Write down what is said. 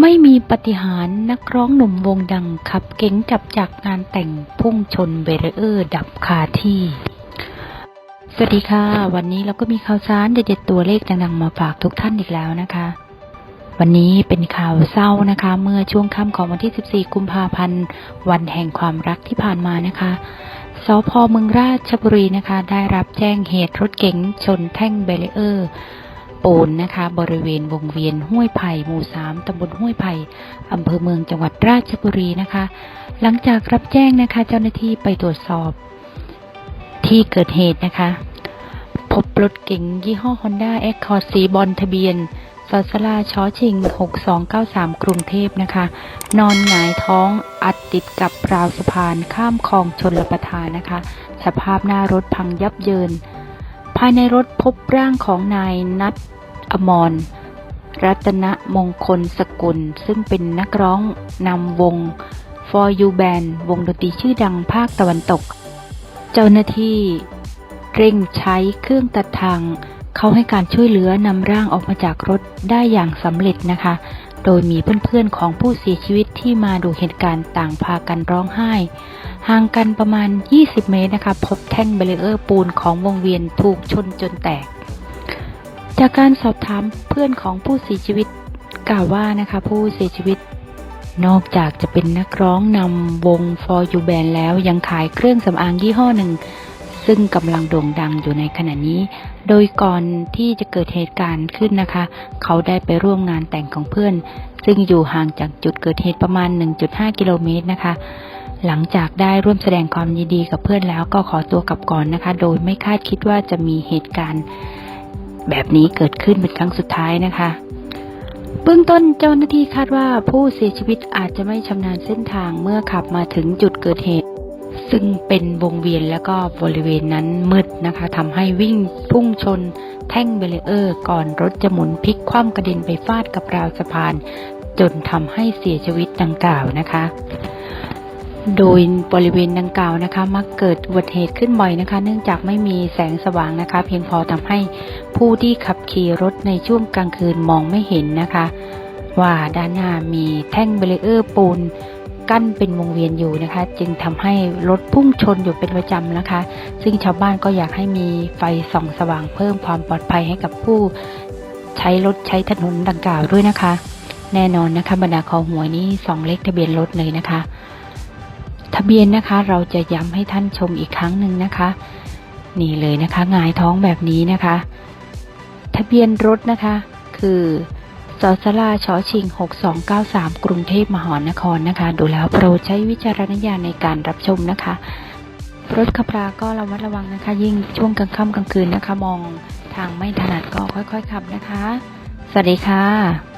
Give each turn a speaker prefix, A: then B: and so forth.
A: ไม่มีปฏิหารนักร้องหนุ่มวงดังขับเก๋งกลับจากงานแต่งพุ่งชนเบรเออร์ดับคาที่ สวัสดีค่ะ วันนี้เราก็มีข่าวสารเด็ดๆตัวเลขดังๆมาฝากทุกท่านอีกแล้วนะคะ วันนี้เป็นข่าวเศร้านะคะ เมื่อช่วงค่ำของวันที่ 14 กุมภาพันธ์ วันแห่งความรักที่ผ่านมานะคะสพเมืองราชบุรีนะคะ ได้รับแจ้งเหตุรถเก๋งชนแท่งเบรเออร์ ปูนนะคะ บริเวณวงเวียนห้วยไผ่หมู่สามตำบลห้วยไผ่อำเภอเมืองจังหวัดราชบุรีนะคะ หลังจากรับแจ้งนะคะ เจ้าหน้าที่ไปตรวจสอบ ที่เกิดเหตุนะคะ พบรถเก๋งยี่ห้อ Honda Accord สีบอลทะเบียนสสลาชอชิง 6293 กรุงเทพนะคะ นอนหงายท้องอัดติดกับราวสะพานข้ามคลองชนลประทานนะคะ สภาพหน้ารถพังยับเยิน ภายในรถพบร่างของนายนัท อมร รัตนมงคลสกุล ซึ่งเป็นนักร้องนำวง For You Band วงดนตรีชื่อดังภาคตะวันตก เจ้าหน้าที่ เร่งใช้เครื่องตัดทาง เขาให้การช่วยเหลือนำร่างออกมาจากรถได้อย่างสำเร็จนะคะ โดยมีเพื่อนๆของผู้เสียชีวิตที่มาดูเหตุการณ์ต่างพากันร้องไห้ห่างกันประมาณ 20 เมตรนะคะ พบแท่งเบรเออร์ปูนของวงเวียนถูกชนจนแตก จากการสอบถามเพื่อนของผู้เสียชีวิตกล่าวว่านะคะ ผู้เสียชีวิต นอกจากจะเป็นนักร้องนำวง For You Band แล้วยังขายเครื่องสำอางยี่ห้อหนึ่ง ซึ่งกำลังโด่งดังอยู่ในขณะนี้ โดยก่อนที่จะเกิดเหตุการณ์ขึ้นนะคะ เขาได้ไปร่วมงานแต่งของเพื่อน ซึ่งอยู่ห่างจากจุดเกิดเหตุประมาณ 1.5 กิโลเมตรนะคะหลังจากได้ร่วมแสดงความยินดีกับเพื่อนแล้วก็ขอตัวกลับก่อนนะคะ โดยไม่คาดคิดว่าจะมีเหตุการณ์ แบบนี้เกิดขึ้นเป็นครั้งสุดท้ายนะคะ เบื้องต้นเจ้าหน้าที่คาดว่าผู้เสียชีวิตอาจจะไม่ชำนาญเส้นทางเมื่อขับมาถึงจุดเกิดเหตุ ซึ่งเป็นวงเวียนแล้วก็บริเวณนั้นมืดนะคะทำให้วิ่งพุ่งชนแท่งเบรีเออร์ ก่อนรถจะหมุนพลิกคว่ำกระเด็นไปฟาดกับราวสะพาน จนทำให้เสียชีวิตดังกล่าวนะคะ โดยบริเวณดังกล่าวนะคะมักเกิดอุบัติเหตุขึ้นบ่อยนะคะ เนื่องจากไม่มีแสงสว่างนะคะ เพียงพอทำให้ผู้ที่ขับขี่รถในช่วงกลางคืนมองไม่เห็นนะคะ ว่าด้านหน้ามีแท่งเบรเออร์ปูน กั้นเป็นวงเวียนอยู่นะคะ จึงทำให้รถพุ่งชนอยู่เป็นประจำนะคะ ซึ่งชาวบ้านก็อยากให้มีไฟส่องสว่างเพิ่มความปลอดภัยให้กับผู้ใช้รถใช้ถนนดังกล่าวด้วยนะคะ แน่นอนนะคะบรรดาคอหวยนี่สองเลขทะเบียนรถเลยนะคะ ทะเบียนนะคะเราจะย้ำให้ท่านชมอีกครั้งหนึ่งนะคะ นี่เลยนะคะงายท้องแบบนี้นะคะ ทะเบียนรถนะคะ คือสสลาชอชิง 6293 กรุงเทพมหานครนะคะ ดูแล้วโปรดใช้วิจารณญาณในการรับชมนะคะ รถขับราก็ระมัดระวังนะคะ ยิ่งช่วงกลางค่ำกลางคืนนะคะ มองทางไม่ถนัดก็ค่อยๆขับนะคะ สวัสดีค่ะ